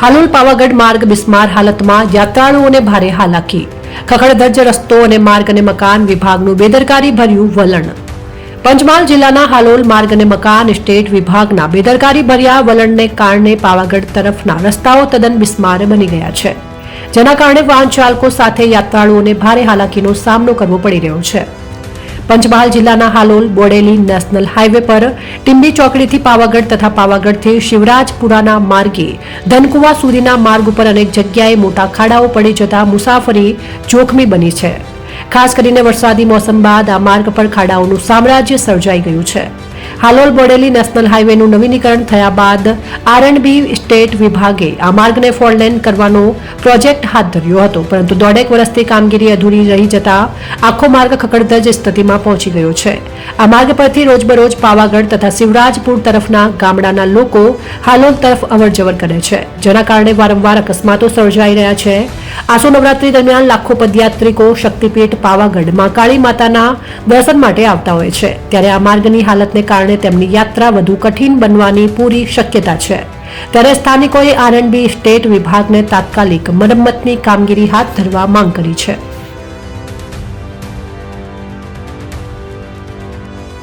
હાલોલ પાવાગઢ માર્ગ બિસ્માર હાલતમાં યાત્રાળુઓને ભારે હાલાકી. ખખડધજ રસ્તો અને માર્ગ અને મકાન વિભાગનું બેદરકારી ભર્યું વલણ. પંચમહાલ જિલ્લાના હાલોલ માર્ગ અને મકાન સ્ટેટ વિભાગના બેદરકારી ભર્યા વલણને કારણે પાવાગઢ તરફના રસ્તાઓ તદ્દન બિસ્માર બની ગયા છે. જેના કારણે વાહન ચાલકો સાથે યાત્રાળુઓને ભારે હાલાકીનો સામનો કરવો પડી રહ્યો છે. પંચમહાલ જિલ્લાના હાલોલ, બોડેલી નેશનલ હાઈવે પર ટીંબી ચોકડીથી પાવાગઢ તથા પાવાગઢથી શિવરાજપુરાના માર્ગે ધનકુવા સુધીના માર્ગ ઉપર અનેક જગ્યાએ મોટા ખાડાઓ પડી જતા મુસાફરી જોખમી બની છે. ખાસ કરીને વરસાદી મોસમ બાદ આ માર્ગ પર ખાડાઓનું સામ્રાજ્ય સર્જાઈ ગયું છે. હાલોલ બોડેલી નેશનલ હાઈવેનું નવીનીકરણ થયા બાદ આરએનબી સ્ટેટ વિભાગે આ માર્ગને ફોરલેન કરવાનો પ્રોજેક્ટ હાથ ધર્યો હતો, પરંતુ દોઢેક વર્ષથી કામગીરી અધૂરી રહી જતા આખો માર્ગ ખકડધજ સ્થિતિમાં પહોંચી ગયો છે. આ માર્ગ પરથી રોજબરોજ પાવાગઢ તથા શિવરાજપુર તરફના ગામડાના લોકો હાલોલ તરફ અવરજવર કરે છે, જેના કારણે વારંવાર અકસ્માતો સર્જાઈ રહ્યા છે આસો નવરાત્રી દરમિયાન લાખો પદયાત્રિકો શક્તિપીઠ પાવાગઢમાં કાળી માતાના દર્શન માટે આવતા હોય છે. ત્યારે આ માર્ગની હાલતને કારણે તેમની યાત્રા વધુ કઠિન બનવાની પૂરી શક્યતા છે. ત્યારે સ્થાનિકોએ આરએનબી સ્ટેટ વિભાગને તાત્કાલિક મરમ્મતની કામગીરી હાથ ધરવા માંગ કરી છે.